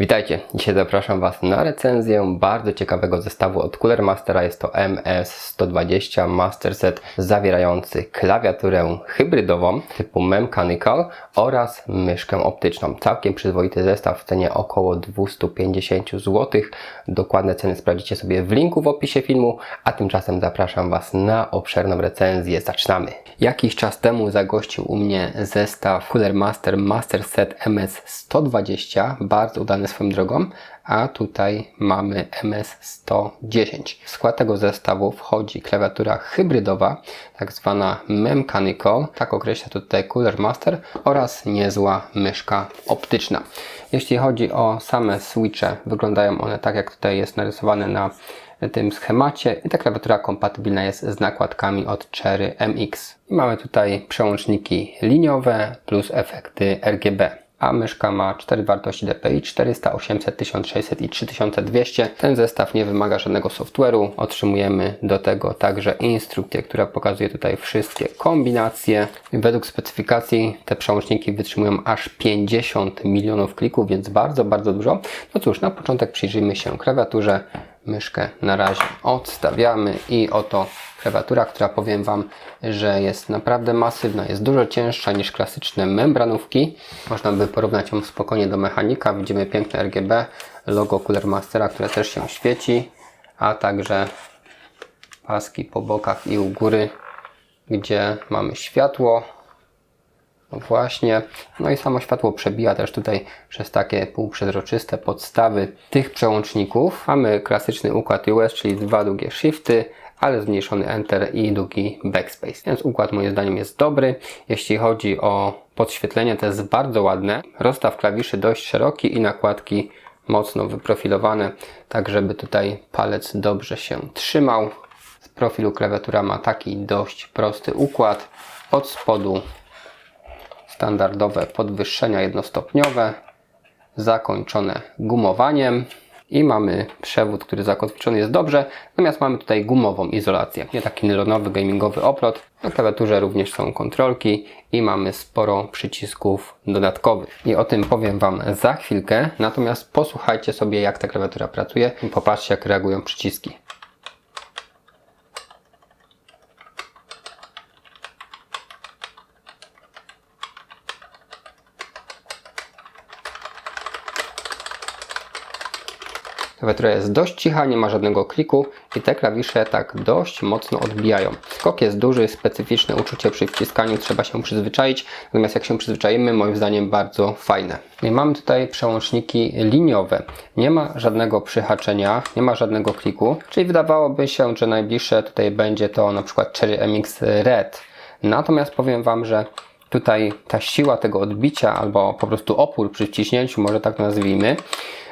Witajcie, dzisiaj zapraszam Was na recenzję bardzo ciekawego zestawu od Cooler Mastera. Jest to MS120 Master Set zawierający klawiaturę hybrydową typu Mechanical oraz myszkę optyczną. Całkiem przyzwoity zestaw w cenie około 250 zł. Dokładne ceny sprawdzicie sobie w linku w opisie filmu, a tymczasem zapraszam Was na obszerną recenzję. Zaczynamy! Jakiś czas temu zagościł u mnie zestaw Cooler Master Master Set MS120, bardzo udany swoją drogą, a tutaj mamy MS110. W skład tego zestawu wchodzi klawiatura hybrydowa, tak zwana Mechanical, tak określa tutaj Cooler Master oraz niezła myszka optyczna. Jeśli chodzi o same switche, wyglądają one tak jak tutaj jest narysowane na tym schemacie i ta klawiatura kompatybilna jest z nakładkami od Cherry MX. Mamy tutaj przełączniki liniowe plus efekty RGB a myszka ma 4 wartości DPI 400, 800, 1600 i 3200. Ten zestaw nie wymaga żadnego software'u. Otrzymujemy do tego także instrukcję, która pokazuje tutaj wszystkie kombinacje. Według specyfikacji te przełączniki wytrzymują aż 50 milionów klików, więc bardzo, bardzo dużo. No cóż, na początek przyjrzyjmy się klawiaturze. Myszkę na razie odstawiamy i oto klawiatura, która powiem Wam, że jest naprawdę masywna, jest dużo cięższa niż klasyczne membranówki. Można by porównać ją spokojnie do mechanika. Widzimy piękne RGB, logo Cooler Mastera, które też się świeci, a także paski po bokach i u góry, gdzie mamy światło. No właśnie, no i samo światło przebija też tutaj przez takie półprzezroczyste podstawy tych przełączników. Mamy klasyczny układ US, czyli dwa długie shifty, ale zmniejszony Enter i długi Backspace. Więc układ moim zdaniem jest dobry. Jeśli chodzi o podświetlenie, to jest bardzo ładne. Rozstaw klawiszy dość szeroki i nakładki mocno wyprofilowane, tak żeby tutaj palec dobrze się trzymał. Z profilu klawiatura ma taki dość prosty układ. Od spodu standardowe podwyższenia jednostopniowe, zakończone gumowaniem i mamy przewód, który zakotwiczony jest dobrze, natomiast mamy tutaj gumową izolację, nie taki nylonowy gamingowy oplot. Na klawiaturze również są kontrolki i mamy sporo przycisków dodatkowych. I o tym powiem Wam za chwilkę, natomiast posłuchajcie sobie jak ta klawiatura pracuje i popatrzcie jak reagują przyciski. Klawiatura jest dość cicha, nie ma żadnego kliku i te klawisze tak dość mocno odbijają. Skok jest duży, specyficzne uczucie przy wciskaniu, trzeba się przyzwyczaić, natomiast jak się przyzwyczajimy, moim zdaniem bardzo fajne. I mamy tutaj przełączniki liniowe. Nie ma żadnego przyhaczenia, nie ma żadnego kliku, czyli wydawałoby się, że najbliższe tutaj będzie to na przykład Cherry MX Red. Natomiast powiem Wam, że tutaj ta siła tego odbicia albo po prostu opór przy wciśnięciu, może tak nazwijmy,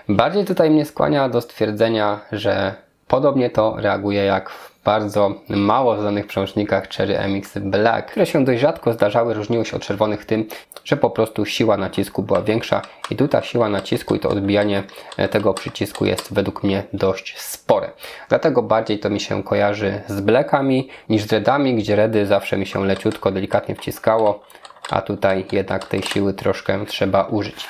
Bardziej tutaj mnie skłania do stwierdzenia, że podobnie to reaguje jak w bardzo mało znanych przełącznikach Cherry MX Black, które się dość rzadko zdarzały, różniły się od czerwonych tym, że po prostu siła nacisku była większa i tu ta siła nacisku i to odbijanie tego przycisku jest według mnie dość spore. Dlatego bardziej to mi się kojarzy z Blackami niż z Redami, gdzie Redy zawsze mi się leciutko, delikatnie wciskało, a tutaj jednak tej siły troszkę trzeba użyć.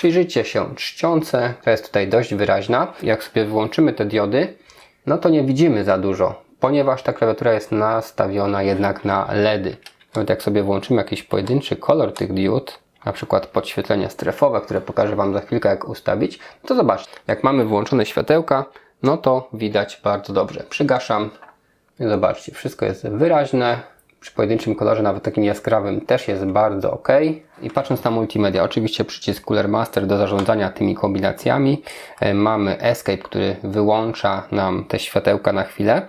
Przyjrzyjcie się czcionce, to jest tutaj dość wyraźna. Jak sobie włączymy te diody, no to nie widzimy za dużo, ponieważ ta klawiatura jest nastawiona jednak na LEDy. Nawet jak sobie włączymy jakiś pojedynczy kolor tych diod, na przykład podświetlenia strefowe, które pokażę Wam za chwilkę jak ustawić, to zobaczcie, jak mamy włączone światełka, no to widać bardzo dobrze. Przygaszam zobaczcie, wszystko jest wyraźne, przy pojedynczym kolorze, nawet takim jaskrawym, też jest bardzo ok. I patrząc na multimedia, oczywiście przycisk Cooler Master do zarządzania tymi kombinacjami. E, mamy Escape, który wyłącza nam te światełka na chwilę.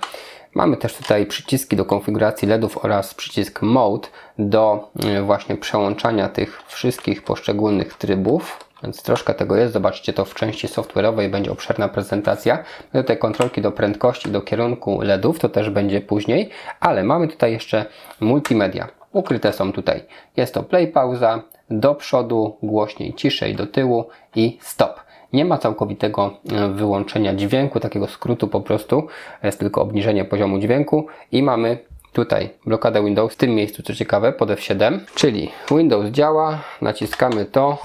Mamy też tutaj przyciski do konfiguracji LEDów oraz przycisk Mode do e, właśnie przełączania tych wszystkich poszczególnych trybów. Więc troszkę tego jest. Zobaczcie to w części software'owej, będzie obszerna prezentacja. Do tej kontrolki do prędkości, do kierunku LEDów, to też będzie później, ale mamy tutaj jeszcze multimedia. Ukryte są tutaj. Jest to play, pauza, do przodu, głośniej, ciszej, do tyłu i stop. Nie ma całkowitego e, wyłączenia dźwięku, takiego skrótu po prostu, jest tylko obniżenie poziomu dźwięku i mamy tutaj blokadę Windows w tym miejscu, co ciekawe, pod F7, czyli Windows działa, naciskamy to,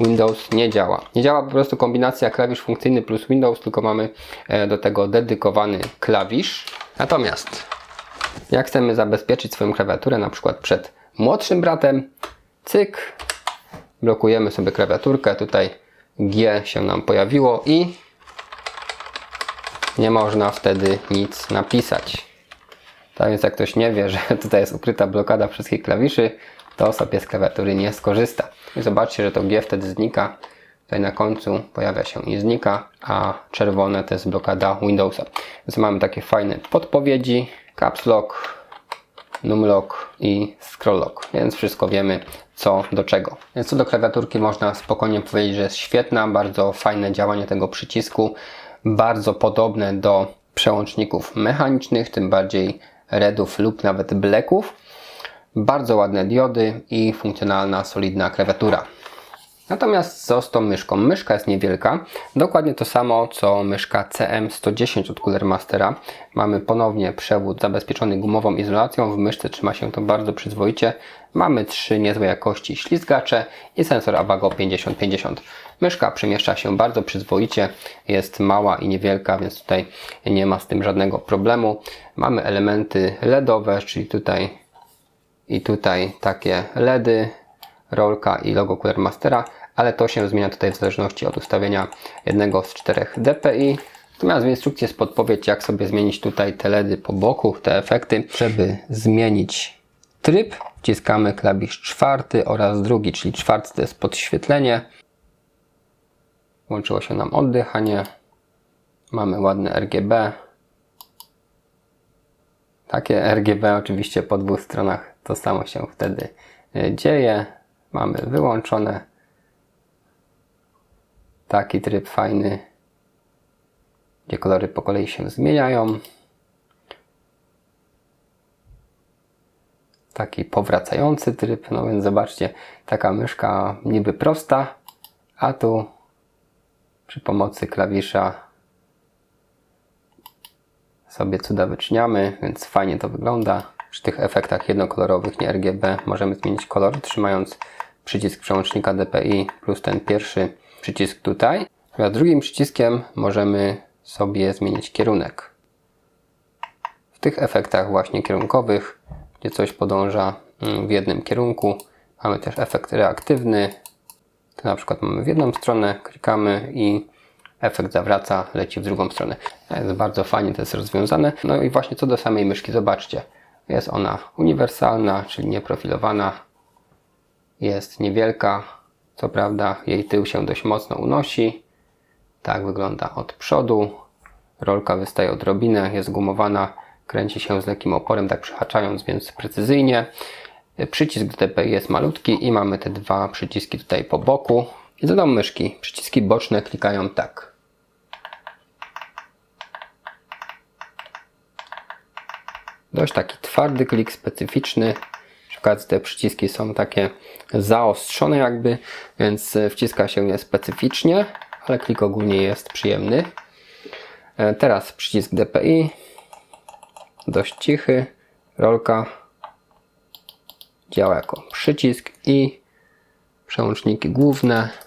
Windows nie działa. Nie działa po prostu kombinacja klawisz funkcyjny plus Windows, tylko mamy e, do tego dedykowany klawisz. Natomiast jak chcemy zabezpieczyć swoją klawiaturę na przykład przed młodszym bratem, cyk, blokujemy sobie klawiaturkę, tutaj G się nam pojawiło i nie można wtedy nic napisać. Tak więc jak ktoś nie wie, że tutaj jest ukryta blokada wszystkich klawiszy, to sobie z klawiatury nie skorzysta. I zobaczcie, że to G wtedy znika. Tutaj na końcu pojawia się i znika, a czerwone to jest blokada Windowsa. Więc mamy takie fajne podpowiedzi, Caps Lock, Numlock i Scroll Lock, więc wszystko wiemy co do czego. Więc co do klawiaturki można spokojnie powiedzieć, że jest świetna, bardzo fajne działanie tego przycisku, bardzo podobne do przełączników mechanicznych, tym bardziej redów lub nawet blacków. Bardzo ładne diody i funkcjonalna, solidna klawiatura. Natomiast co z tą myszką? Myszka jest niewielka, dokładnie to samo co myszka CM110 od Cooler Mastera. Mamy ponownie przewód zabezpieczony gumową izolacją, w myszce trzyma się to bardzo przyzwoicie. Mamy trzy niezłej jakości ślizgacze i sensor Avago 5050. Myszka przemieszcza się bardzo przyzwoicie, jest mała i niewielka, więc tutaj nie ma z tym żadnego problemu. Mamy elementy LEDowe, czyli tutaj i tutaj takie LEDy, rolka i logo Cooler Mastera, ale to się zmienia tutaj w zależności od ustawienia jednego z czterech DPI. Natomiast w instrukcji jest podpowiedź, jak sobie zmienić tutaj te LEDy po boku, te efekty. Żeby zmienić tryb, wciskamy klawisz czwarty oraz drugi, czyli czwarty to jest podświetlenie. Włączyło się nam oddychanie. Mamy ładne RGB. Takie RGB oczywiście po dwóch stronach to samo się wtedy e, dzieje. Mamy wyłączone. Taki tryb fajny, gdzie kolory po kolei się zmieniają. Taki powracający tryb, no więc zobaczcie, taka myszka niby prosta, a tu przy pomocy klawisza sobie cuda wyczyniamy, więc fajnie to wygląda. Przy tych efektach jednokolorowych, nie RGB, możemy zmienić kolor, trzymając przycisk przełącznika DPI plus ten pierwszy przycisk tutaj. A drugim przyciskiem możemy sobie zmienić kierunek. W tych efektach właśnie kierunkowych, gdzie coś podąża mm, w jednym kierunku, mamy też efekt reaktywny. Tu na przykład mamy w jedną stronę, klikamy i efekt zawraca, leci w drugą stronę. Jest bardzo fajnie to jest rozwiązane. No i właśnie co do samej myszki, zobaczcie. Jest ona uniwersalna, czyli nieprofilowana. Jest niewielka. Co prawda jej tył się dość mocno unosi. Tak wygląda od przodu. Rolka wystaje odrobinę, jest gumowana, kręci się z lekkim oporem, tak przyhaczając, więc precyzyjnie. Przycisk DPI jest malutki i mamy te dwa przyciski tutaj po boku. I dodam myszki. Przyciski boczne klikają tak. Dość taki twardy klik, specyficzny. Przy okazji te przyciski są takie zaostrzone jakby, więc wciska się je specyficznie, ale klik ogólnie jest przyjemny. E, Teraz przycisk DPI. Dość cichy. Rolka działa jako przycisk i przełączniki główne.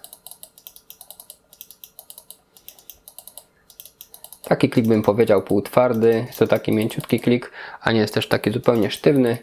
Taki klik bym powiedział półtwardy, to taki mięciutki klik, a nie jest też taki zupełnie sztywny,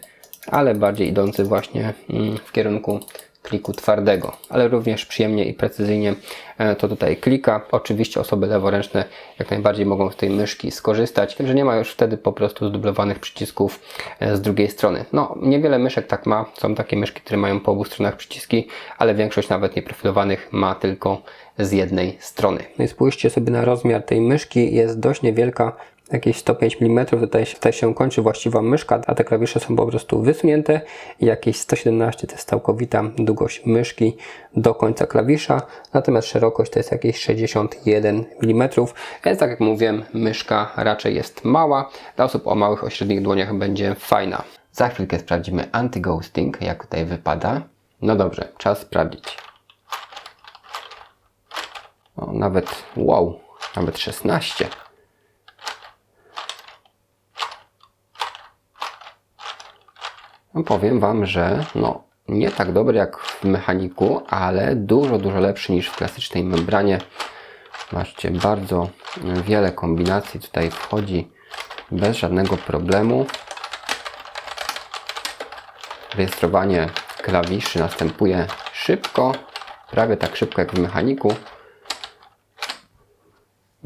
ale bardziej idący właśnie mm, w kierunku kliku twardego, ale również przyjemnie i precyzyjnie e, to tutaj klika. Oczywiście osoby leworęczne jak najbardziej mogą z tej myszki skorzystać, tym, że nie ma już wtedy po prostu zdublowanych przycisków e, z drugiej strony. No, niewiele myszek tak ma, są takie myszki, które mają po obu stronach przyciski, ale większość nawet nieprofilowanych ma tylko z jednej strony. No i spójrzcie sobie na rozmiar tej myszki, jest dość niewielka, jakieś 105 mm, tutaj, tutaj się kończy właściwa myszka, a te klawisze są po prostu wysunięte i jakieś 117 to jest całkowita długość myszki do końca klawisza, natomiast szerokość to jest jakieś 61 mm, więc tak jak mówiłem, myszka raczej jest mała, dla osób o małych, o średnich dłoniach będzie fajna. Za chwilkę sprawdzimy anti-ghosting, jak tutaj wypada. No dobrze, czas sprawdzić. O, nawet, wow, nawet 16. powiem Wam, że no, nie tak dobry jak w mechaniku, ale dużo, dużo lepszy niż w klasycznej membranie. Zobaczcie, bardzo wiele kombinacji tutaj wchodzi bez żadnego problemu. Rejestrowanie klawiszy następuje szybko, prawie tak szybko jak w mechaniku.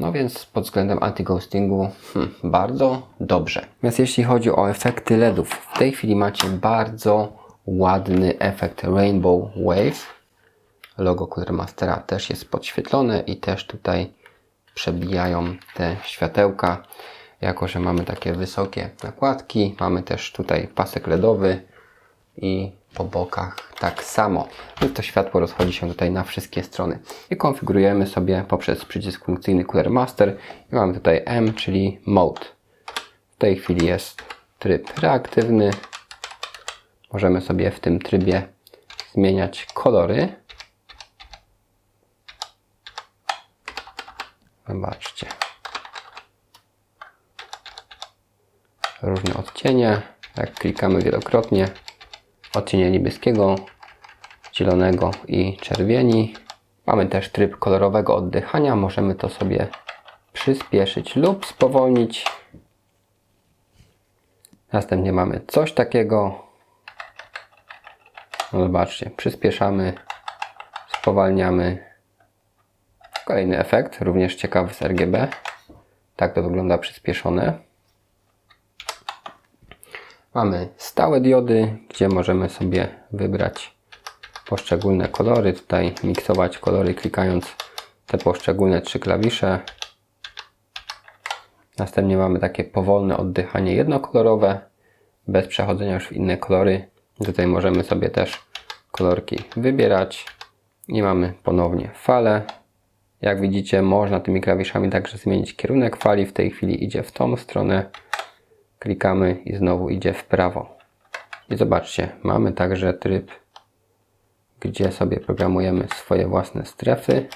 No więc pod względem anti-ghostingu hmm, bardzo dobrze. Więc jeśli chodzi o efekty LEDów, w tej chwili macie bardzo ładny efekt Rainbow Wave. Logo Cooler Mastera też jest podświetlone i też tutaj przebijają te światełka. Jako, że mamy takie wysokie nakładki, mamy też tutaj pasek LEDowy i po bokach tak samo. Więc to światło rozchodzi się tutaj na wszystkie strony. I konfigurujemy sobie poprzez przycisk funkcyjny Cooler Master. I mamy tutaj M, czyli Mode. W tej chwili jest tryb reaktywny. Możemy sobie w tym trybie zmieniać kolory. Zobaczcie. Różne odcienie. Jak klikamy wielokrotnie, odcienie niebieskiego, zielonego i czerwieni. Mamy też tryb kolorowego oddychania. Możemy to sobie przyspieszyć lub spowolnić. Następnie mamy coś takiego. No zobaczcie, przyspieszamy, spowalniamy. Kolejny efekt, również ciekawy z RGB. Tak to wygląda przyspieszone. Mamy stałe diody, gdzie możemy sobie wybrać poszczególne kolory. Tutaj miksować kolory klikając te poszczególne trzy klawisze. Następnie mamy takie powolne oddychanie jednokolorowe, bez przechodzenia już w inne kolory. Tutaj możemy sobie też kolorki wybierać i mamy ponownie falę. Jak widzicie, można tymi klawiszami także zmienić kierunek fali. W tej chwili idzie w tą stronę klikamy i znowu idzie w prawo. I zobaczcie, mamy także tryb, gdzie sobie programujemy swoje własne strefy.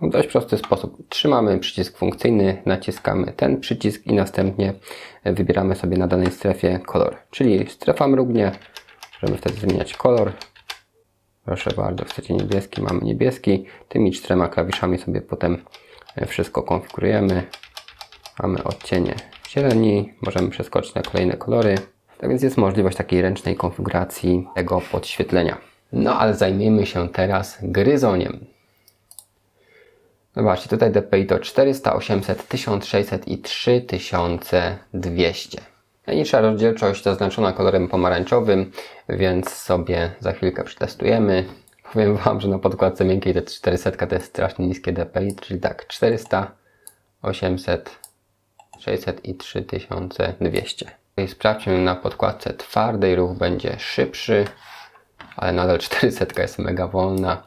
W dość prosty sposób. Trzymamy przycisk funkcyjny, naciskamy ten przycisk i następnie wybieramy sobie na danej strefie kolor. Czyli strefa mrugnie, możemy wtedy zmieniać kolor. Proszę bardzo, chcecie niebieski, mamy niebieski. Tymi czterema klawiszami sobie potem wszystko konfigurujemy. Mamy odcienie zieleni, możemy przeskoczyć na kolejne kolory. Tak więc jest możliwość takiej ręcznej konfiguracji tego podświetlenia. No ale zajmijmy się teraz gryzoniem. Zobaczcie, tutaj DPI to 400, 800, 1600 i 3200. Najniższa rozdzielczość zaznaczona kolorem pomarańczowym, więc sobie za chwilkę przetestujemy. Powiem Wam, że na podkładce miękkiej te 400 to jest strasznie niskie DPI, czyli tak 400, 800, 600 i 3200. I sprawdźmy na podkładce twardej, ruch będzie szybszy, ale nadal 400 jest mega wolna.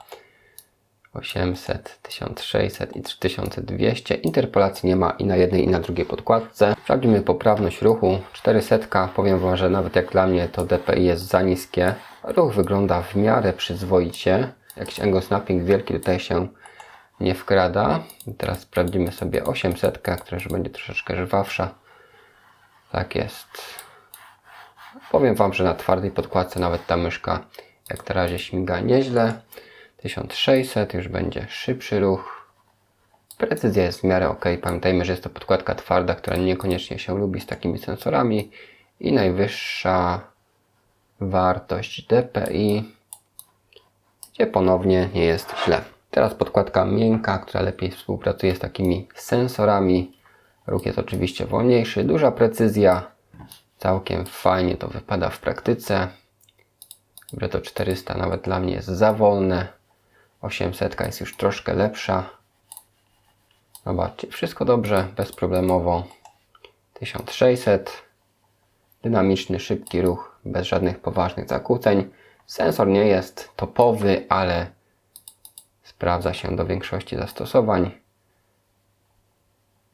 800, 1600 i 3200. Interpolacji nie ma i na jednej i na drugiej podkładce. Sprawdzimy poprawność ruchu. 400, powiem Wam, że nawet jak dla mnie to DPI jest za niskie. Ruch wygląda w miarę przyzwoicie. Jakiś angle snapping wielki tutaj się nie wkrada. Teraz sprawdzimy sobie 800, która już będzie troszeczkę żwawsza. Tak jest. Powiem Wam, że na twardej podkładce nawet ta myszka jak na razie śmiga nieźle. 1600 już będzie szybszy ruch. Precyzja jest w miarę ok. Pamiętajmy, że jest to podkładka twarda, która niekoniecznie się lubi z takimi sensorami. I najwyższa wartość DPI, gdzie ponownie nie jest źle. Teraz podkładka miękka, która lepiej współpracuje z takimi sensorami. Ruch jest oczywiście wolniejszy, duża precyzja. Całkiem fajnie to wypada w praktyce. Breto 400 nawet dla mnie jest za wolne. 800 jest już troszkę lepsza. Zobaczcie, wszystko dobrze, bezproblemowo. 1600. Dynamiczny, szybki ruch, bez żadnych poważnych zakłóceń. Sensor nie jest topowy, ale sprawdza się do większości zastosowań.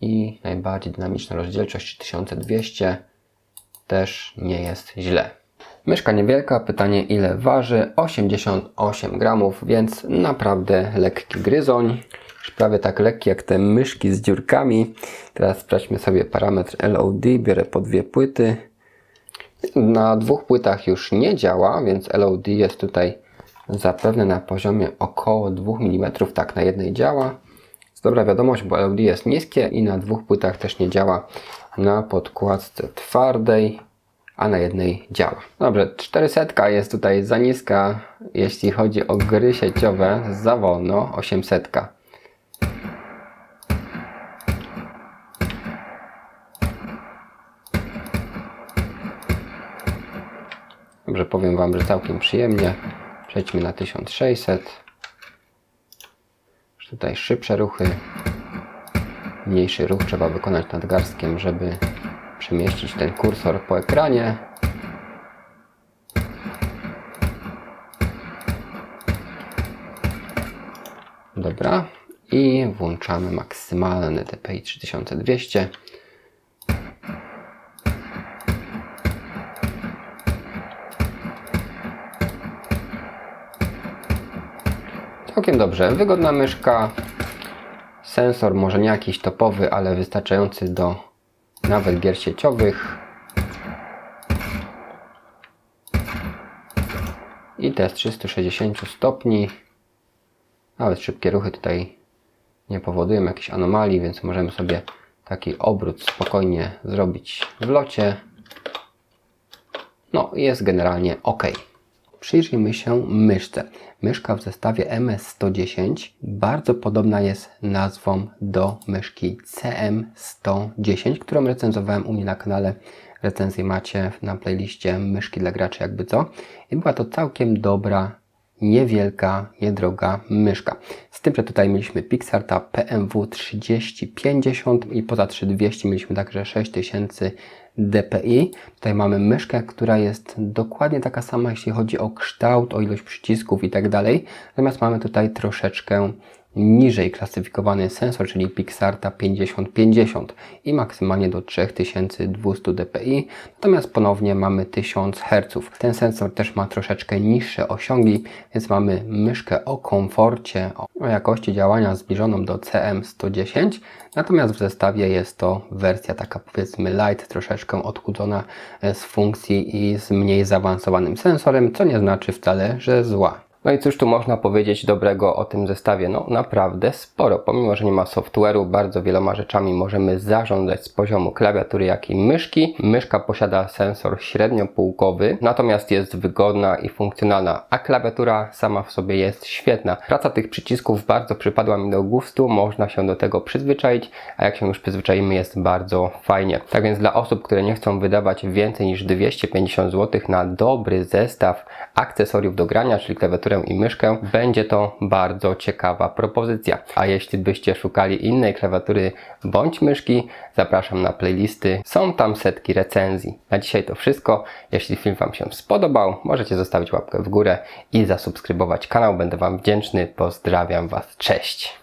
I najbardziej dynamiczna rozdzielczość 1200 też nie jest źle. Myszka niewielka, pytanie ile waży? 88 gramów, więc naprawdę lekki gryzoń. Już prawie tak lekki jak te myszki z dziurkami. Teraz sprawdźmy sobie parametr LOD. Biorę po dwie płyty. Na dwóch płytach już nie działa, więc LOD jest tutaj zapewne na poziomie około 2 mm. Tak, na jednej działa. Jest dobra wiadomość, bo LOD jest niskie i na dwóch płytach też nie działa na podkładce twardej, a na jednej działa. Dobrze, 400 jest tutaj za niska, jeśli chodzi o gry sieciowe, za wolno, 800. Dobrze, powiem Wam, że całkiem przyjemnie. Przejdźmy na 1600. Już Tutaj szybsze ruchy. Mniejszy ruch trzeba wykonać nadgarstkiem, żeby przemieścić ten kursor po ekranie. Dobra. I włączamy maksymalny DPI 3200. Całkiem dobrze. Wygodna myszka. Sensor może nie jakiś topowy, ale wystarczający do nawet gier sieciowych. I test 360 stopni. Nawet szybkie ruchy tutaj nie powodują jakichś anomalii, więc możemy sobie taki obrót spokojnie zrobić w locie. No, jest generalnie ok. Przyjrzyjmy się myszce. Myszka w zestawie MS110 bardzo podobna jest nazwą do myszki CM110, którą recenzowałem u mnie na kanale. Recenzję macie na playliście myszki dla graczy jakby co. I była to całkiem dobra, niewielka, niedroga myszka. Z tym, że tutaj mieliśmy Pixarta PMW 3050 i poza 3200 mieliśmy także 6000 DPI. Tutaj mamy myszkę, która jest dokładnie taka sama, jeśli chodzi o kształt, o ilość przycisków i tak dalej. Natomiast mamy tutaj troszeczkę niżej klasyfikowany sensor, czyli Pixarta 5050 i maksymalnie do 3200 dpi, natomiast ponownie mamy 1000 Hz. Ten sensor też ma troszeczkę niższe osiągi, więc mamy myszkę o komforcie, o jakości działania zbliżoną do CM110, natomiast w zestawie jest to wersja taka powiedzmy light, troszeczkę odchudzona z funkcji i z mniej zaawansowanym sensorem, co nie znaczy wcale, że zła. No i cóż tu można powiedzieć dobrego o tym zestawie? No naprawdę sporo. Pomimo, że nie ma software'u, bardzo wieloma rzeczami możemy zarządzać z poziomu klawiatury, jak i myszki. Myszka posiada sensor średniopółkowy, natomiast jest wygodna i funkcjonalna, a klawiatura sama w sobie jest świetna. Praca tych przycisków bardzo przypadła mi do gustu, można się do tego przyzwyczaić, a jak się już przyzwyczaimy jest bardzo fajnie. Tak więc dla osób, które nie chcą wydawać więcej niż 250 zł na dobry zestaw akcesoriów do grania, czyli klawiaturę i myszkę, będzie to bardzo ciekawa propozycja. A jeśli byście szukali innej klawiatury bądź myszki, zapraszam na playlisty. Są tam setki recenzji. Na dzisiaj to wszystko. Jeśli film Wam się spodobał, możecie zostawić łapkę w górę i zasubskrybować kanał. Będę Wam wdzięczny. Pozdrawiam Was. Cześć!